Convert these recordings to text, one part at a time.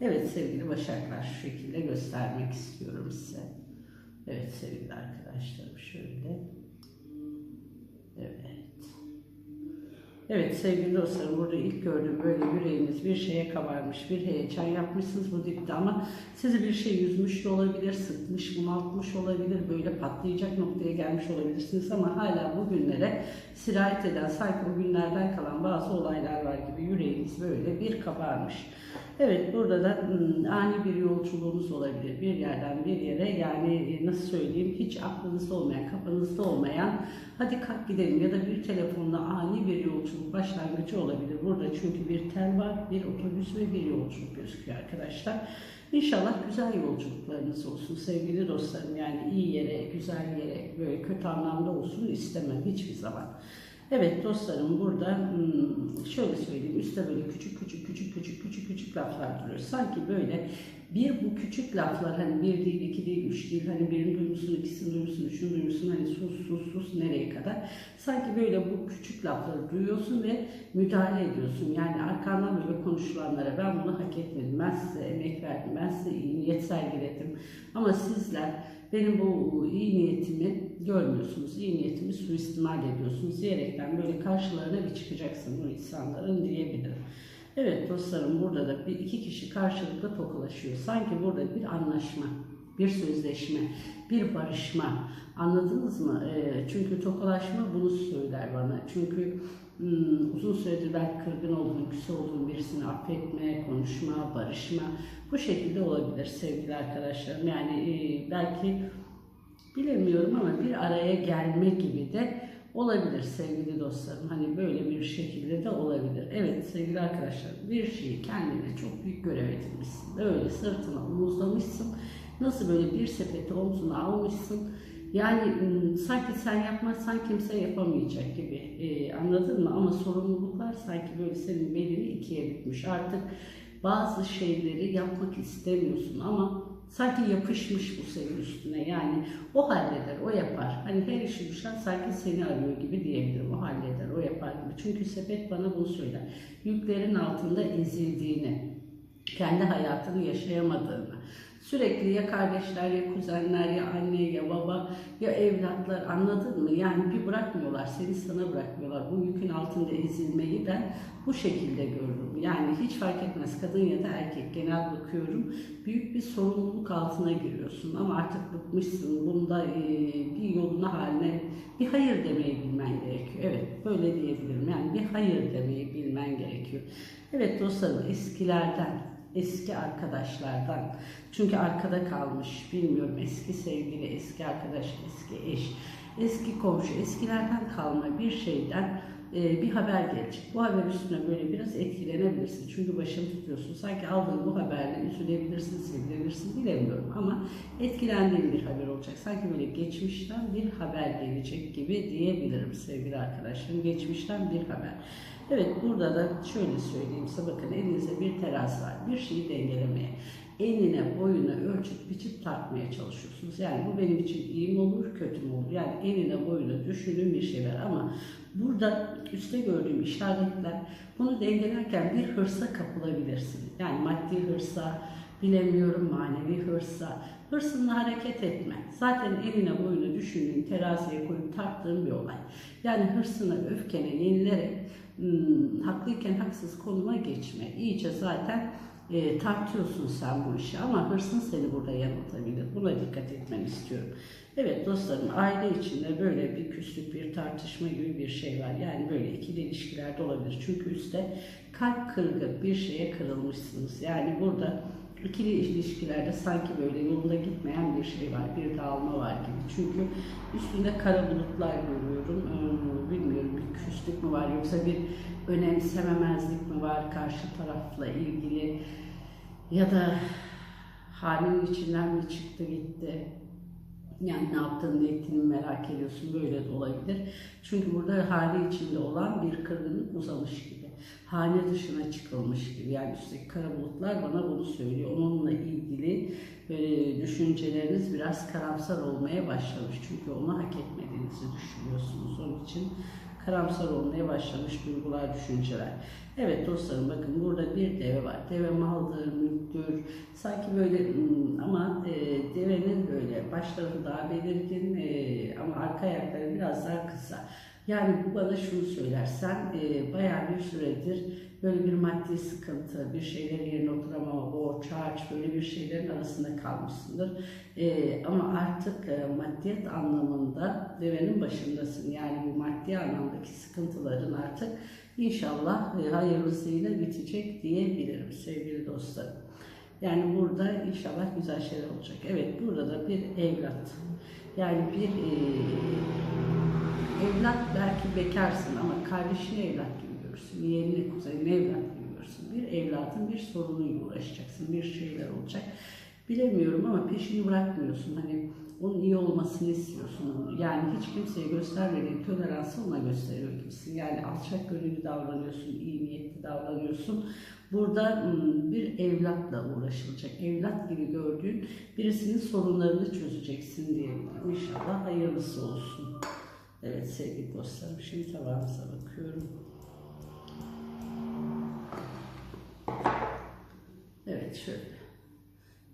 Evet sevgili Başaklar şu şekilde göstermek istiyorum size. Evet sevgili arkadaşlarım Evet sevgili dostlarım burada ilk gördüğüm böyle yüreğiniz bir şeye kabarmış, bir heyecan yapmışsınız bu dipte ama sizi bir şey yüzmüş de olabilir, sıkmış, bunaltmış olabilir, böyle patlayacak noktaya gelmiş olabilirsiniz ama hala bugünlere sirayet eden sanki o günlerden kalan bazı olaylar var gibi yüreğiniz böyle bir kabarmış. Evet burada da hmm, ani bir yolculuğunuz olabilir bir yerden bir yere yani e, nasıl söyleyeyim hiç aklınızda olmayan kafanızda olmayan hadi kalk gidelim ya da bir yolculuk başlangıcı olabilir. Burada çünkü bir tel var bir otobüs ve bir yolculuk gözüküyor arkadaşlar. İnşallah güzel yolculuklarınız olsun sevgili dostlarım yani iyi yere güzel yere böyle kötü anlamda olsun istemem hiçbir zaman. Evet dostlarım burada hmm, şöyle söyleyeyim üstte böyle küçük küçük küçük küçük küçük küçük laflar duruyor. Sanki böyle bir bu küçük laflar hani bir değil iki değil üç değil hani birini duymuşsun ikisini duymuşsun üçünü duymuşsun hani sus sus sus nereye kadar. Sanki böyle bu küçük lafları duyuyorsun ve müdahale ediyorsun. Yani arkandan böyle konuşulanlara ben bunu hak etmedim ben size emek verdim ben size iyi niyet sergiledim ama sizler benim bu iyi niyetimi görmüyorsunuz, iyi niyetimi suistimal ediyorsunuz diyerekten böyle karşılarına bir çıkacaksın bu insanların diyebilirim. Evet dostlarım burada da bir iki kişi karşılıklı tokalaşıyor. Sanki burada bir anlaşma, bir sözleşme, bir barışma. Anladınız mı? E, çünkü tokalaşma bunu söyler bana. Çünkü hmm, uzun süredir belki kırgın olduğun, küs olduğun birisini affetme, konuşma, barışma bu şekilde olabilir sevgili arkadaşlarım. Yani e, belki bilemiyorum ama bir araya gelme gibi de olabilir sevgili dostlarım. Hani böyle bir şekilde de olabilir. Evet sevgili arkadaşlar bir şeyi kendine çok büyük görev edinmişsin. Böyle sırtına omuzlamışsın. Nasıl böyle bir sepeti omzuna almışsın. Yani sanki sen yapmazsan kimse yapamayacak gibi ee, anladın mı? Ama sorumluluklar sanki böyle senin belini ikiye bükmüş. Artık bazı şeyleri yapmak istemiyorsun ama sanki yapışmış bu senin üstüne. Yani o halleder, o yapar. Hani her işi düşen sanki seni arıyor gibi diyebilirim. O halleder, o yapar gibi. Çünkü sepet bana bunu söyler. Yüklerin altında ezildiğini, kendi hayatını yaşayamadığını, Sürekli ya kardeşler ya kuzenler ya anne ya baba ya evlatlar anladın mı? Yani bir bırakmıyorlar seni sana bırakmıyorlar. Bu yükün altında ezilmeyi ben bu şekilde gördüm. Yani hiç fark etmez kadın ya da erkek genel bakıyorum. Büyük bir sorumluluk altına giriyorsun ama artık bıkmışsın. Bunda e, bir yoluna haline bir hayır demeyi bilmen gerekiyor. Evet böyle diyebilirim. Yani bir hayır demeyi bilmen gerekiyor. Evet dostlarım eskilerden eski arkadaşlardan. Çünkü arkada kalmış, bilmiyorum eski sevgili, eski arkadaş, eski eş, eski komşu, eskilerden kalma bir şeyden e, bir haber gelecek. Bu haber üstüne böyle biraz etkilenebilirsin. Çünkü başını tutuyorsun. Sanki aldığın bu haberle üzülebilirsin, sevilebilirsin bilemiyorum ama etkilendiğin bir haber olacak. Sanki böyle geçmişten bir haber gelecek gibi diyebilirim sevgili arkadaşlarım. Geçmişten bir haber. Evet burada da şöyle söyleyeyim size bakın elinizde bir terazi var. Bir şeyi dengelemeye, enine boyuna ölçüp biçip tartmaya çalışıyorsunuz. Yani bu benim için iyi mi olur, kötü mü olur? Yani enine boyuna düşündüğüm bir şey var ama burada üstte gördüğüm işaretler bunu dengelerken bir hırsa kapılabilirsin. Yani maddi hırsa, bilemiyorum manevi hırsa, hırsınla hareket etme. Zaten eline boyunu düşündüğün, teraziye koyup tarttığın bir olay. Yani hırsına, öfkene yenilerek hmm, haklıyken haksız konuma geçme. İyice zaten e, tartıyorsun sen bu işi ama hırsın seni burada yanıltabilir. Buna dikkat etmeni istiyorum. Evet dostlarım aile içinde böyle bir küslük, bir tartışma gibi bir şey var. Yani böyle ikili ilişkilerde olabilir. Çünkü üstte kalp kırgın bir şeye kırılmışsınız. Yani burada ikili ilişkilerde sanki böyle yolunda gitmeyen bir şey var, bir dağılma var gibi. Çünkü üstünde kara bulutlar görüyorum. Ee, bilmiyorum bir küslük mü var yoksa bir önemsememezlik mi var karşı tarafla ilgili ya da Hanenin içinden mi çıktı gitti? Yani ne yaptığını ne ettiğini merak ediyorsun. Böyle de olabilir. Çünkü burada hane içinde olan bir kırgınlık uzamış gibi. Hane dışına çıkılmış gibi. Yani üstteki kara bulutlar bana bunu söylüyor. Onunla ilgili böyle düşünceleriniz biraz karamsar olmaya başlamış. Çünkü onu hak etmediğinizi düşünüyorsunuz. Onun için karamsar olmaya başlamış duygular, düşünceler. Evet dostlarım bakın burada bir deve var. Deve maldır, mülktür. Sanki böyle ama e, devenin böyle baş tarafı daha belirgin e, ama arka ayakları biraz daha kısa. Yani bu bana şunu söyler. Sen e, bayağı bir süredir böyle bir maddi sıkıntı, bir şeylerin yerine oturamama, borç, harç böyle bir şeylerin arasında kalmışsındır. E, ama artık e, maddiyet anlamında devenin başındasın. Yani bu maddi anlamdaki sıkıntıların artık inşallah e, hayırlısıyla bitecek diyebilirim sevgili dostlarım. Yani burada inşallah güzel şeyler olacak. Evet burada da bir evlat. Yani bir e, evlat belki bekarsın ama kardeşini evlat gibi görürsün. Yeğenini, kuzenini evlat gibi görürsün. Bir evladın bir sorunuyla uğraşacaksın. Bir şeyler olacak. Bilemiyorum ama peşini bırakmıyorsun. Hani onun iyi olmasını istiyorsun. Yani hiç kimseye göstermediğin toleransı ona gösteriyor gibisin. Yani alçak gönüllü davranıyorsun, iyi niyetli davranıyorsun. Burada hmm, bir evlatla uğraşılacak. Evlat gibi gördüğün birisinin sorunlarını çözeceksin diyebilirim. İnşallah hayırlısı olsun. Evet sevgili dostlarım şimdi tabağımıza bakıyorum. Evet şöyle.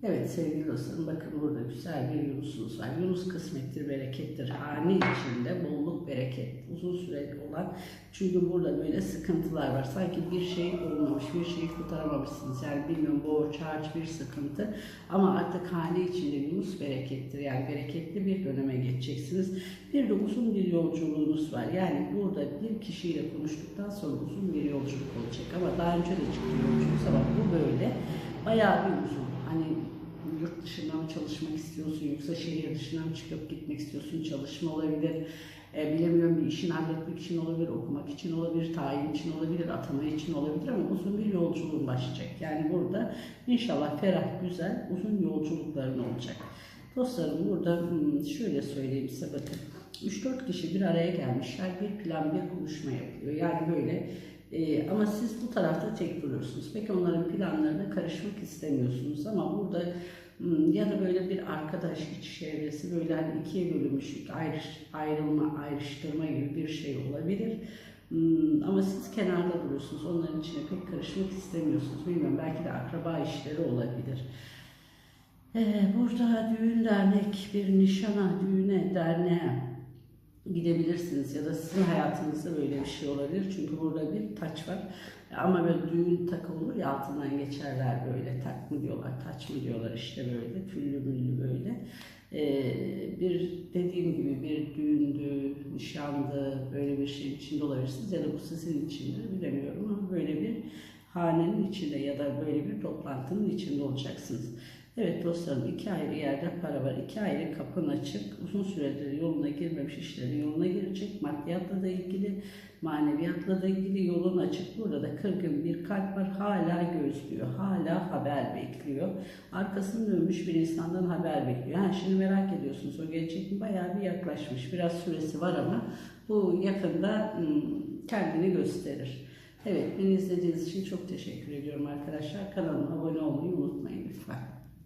Evet sevgili dostlarım bakın burada güzel bir Yunus'unuz var. Yunus kısmettir, berekettir. Hane içinde bolluk, bereket. Uzun süreli olan. Çünkü burada böyle sıkıntılar var. Sanki bir şey olmamış, bir şeyi kurtaramamışsınız. Yani bilmiyorum borç, harç bir sıkıntı. Ama artık hane içinde Yunus berekettir. Yani bereketli bir döneme geçeceksiniz. Bir de uzun bir yolculuğunuz var. Yani burada bir kişiyle konuştuktan sonra uzun bir yolculuk olacak. Ama daha önce de çıktı yolculuk ama bu böyle bayağı bir uzun. Hani yurt dışında mı çalışmak istiyorsun yoksa şehir dışına mı çıkıp gitmek istiyorsun çalışma olabilir. E, bilemiyorum bir işini halletmek için olabilir, okumak için olabilir, tayin için olabilir, atama için olabilir ama uzun bir yolculuğun başlayacak. Yani burada inşallah ferah, güzel, uzun yolculukların olacak. Dostlarım burada hmm, şöyle söyleyeyim size bakın. 3-4 kişi bir araya gelmişler, bir plan, bir konuşma yapıyor. Yani böyle ee, ama siz bu tarafta tek duruyorsunuz. Peki onların planlarına karışmak istemiyorsunuz ama burada ya da böyle bir arkadaş iç çevresi böyle hani ikiye bölünmüş ayrış, ayrılma, ayrıştırma gibi bir şey olabilir. Hmm, ama siz kenarda duruyorsunuz. Onların içine pek karışmak istemiyorsunuz. Bilmiyorum belki de akraba işleri olabilir. Ee, burada düğün dernek, bir nişana, düğüne, derneğe gidebilirsiniz ya da sizin hayatınızda böyle bir şey olabilir. Çünkü burada bir taç var. Ama böyle düğün takı olur ya altından geçerler böyle tak mı diyorlar, taç mı diyorlar işte böyle tüllü müllü böyle. Ee, bir dediğim gibi bir düğündü, nişandı böyle bir şeyin içinde olabilirsiniz ya da bu sizin içindir bilemiyorum ama böyle bir hanenin içinde ya da böyle bir toplantının içinde olacaksınız. Evet dostlarım iki ayrı yerde para var. iki ayrı kapın açık. Uzun süredir yoluna girmemiş işleri yoluna girecek. Maddiyatla da ilgili, maneviyatla da ilgili yolun açık. Burada da kırgın bir kalp var. Hala gözlüyor. Hala haber bekliyor. Arkasını dönmüş bir insandan haber bekliyor. Ha, şimdi merak ediyorsunuz o gelecek mi? Bayağı bir yaklaşmış. Biraz süresi var ama bu yakında kendini gösterir. Evet, beni izlediğiniz için çok teşekkür ediyorum arkadaşlar. Kanalıma abone olmayı unutmayın lütfen.